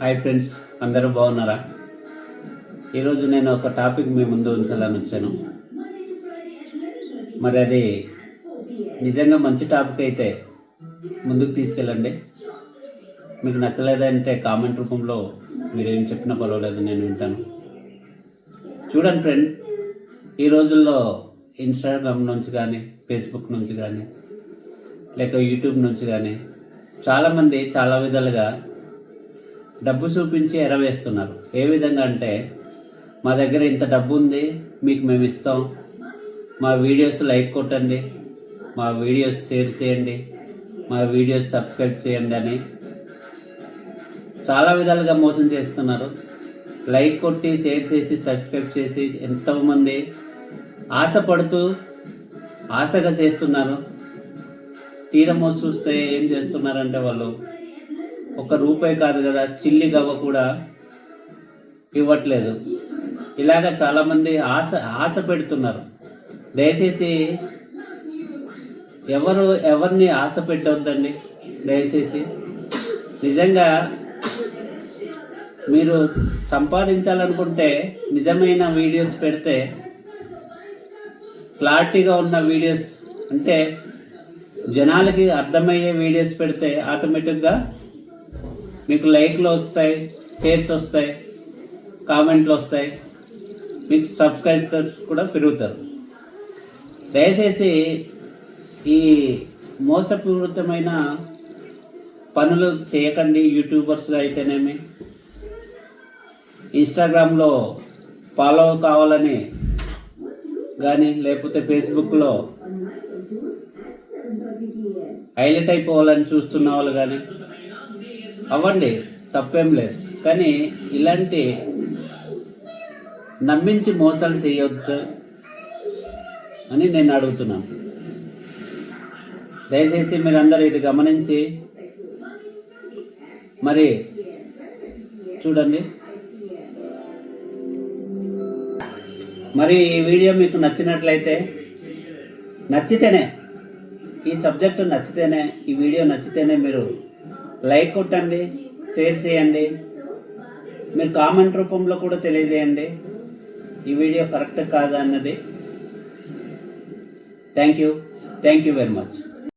Hi friends అందరూ బాగున్నారా? ఈరోజు నేను ఒక టాపిక్ మీ ముందు ఉంచాలని వచ్చాను. మరి అది నిజంగా మంచి టాపిక్ అయితే ముందుకు తీసుకెళ్ళండి. మీకు నచ్చలేదంటే కామెంట్ రూపంలో మీరు ఏం చెప్పినా పర్వాలేదు నేను వింటాను. చూడండి ఫ్రెండ్ ఈ రోజుల్లో ఇన్స్టాగ్రామ్ నుంచి కానీ ఫేస్బుక్ నుంచి కానీ లేక యూట్యూబ్ నుంచి కానీ చాలామంది చాలా విధాలుగా డబ్బు చూపించి ఎరవేస్తున్నారు. ఏ విధంగా అంటే మా దగ్గర ఇంత డబ్బు ఉంది మీకు మేము ఇస్తాం. మా వీడియోస్ లైక్ కొట్టండి మా వీడియోస్ షేర్ చేయండి మా వీడియోస్ సబ్స్క్రైబ్ చేయండి అని చాలా విధాలుగా మోసం చేస్తున్నారు. లైక్ కొట్టి షేర్ చేసి సబ్స్క్రైబ్ చేసి ఎంతోమంది ఆశపడుతూ ఆశగా చేస్తున్నారు. తీరమో చూస్తే ఏం చేస్తున్నారంటే వాళ్ళు ఒక రూపాయి కాదు కదా చిల్లి గవ్వ కూడా ఇవ్వట్లేదు. ఇలాగ చాలామంది ఆశ ఆశ పెడుతున్నారు. దయచేసి ఎవరు ఎవరిని ఆశ పెట్టవద్దండి దయచేసి నిజంగా మీరు సంపాదించాలనుకుంటే నిజమైన వీడియోస్ పెడితే క్లారిటీగా ఉన్న వీడియోస్ అంటే జనాలకి అర్థమయ్యే వీడియోస్ పెడితే ఆటోమేటిక్గా మీకు లైక్లు వస్తాయి షేర్స్ వస్తాయి కామెంట్లు వస్తాయి. మీకు సబ్స్క్రైబర్స్ కూడా పెరుగుతారు. దయచేసి ఈ మోసపూరితమైన పనులు చేయకండి యూట్యూబర్స్ అయితేనేమి. ఇన్స్టాగ్రామ్లో ఫాలో కావాలని కానీ లేకపోతే ఫేస్బుక్లో హైలైట్ అయిపోవాలని చూస్తున్న వాళ్ళు కానీ అవ్వండి తప్పేం లేదు. కానీ ఇలాంటి నమ్మించి మోసాలు చేయవచ్చు అని నేను అడుగుతున్నాను దయచేసి మీరందరూ ఇది గమనించి మరి చూడండి. మరి ఈ వీడియో మీకు నచ్చినట్లయితే నచ్చితేనే ఈ సబ్జెక్టు నచ్చితేనే ఈ వీడియో నచ్చితేనే మీరు లైక్ కొట్టండి షేర్ చేయండి. మీరు కామెంట్ రూపంలో కూడా తెలియజేయండి. ఈ వీడియో కరెక్ట్ కాదా అన్నది. Thank you thank you very much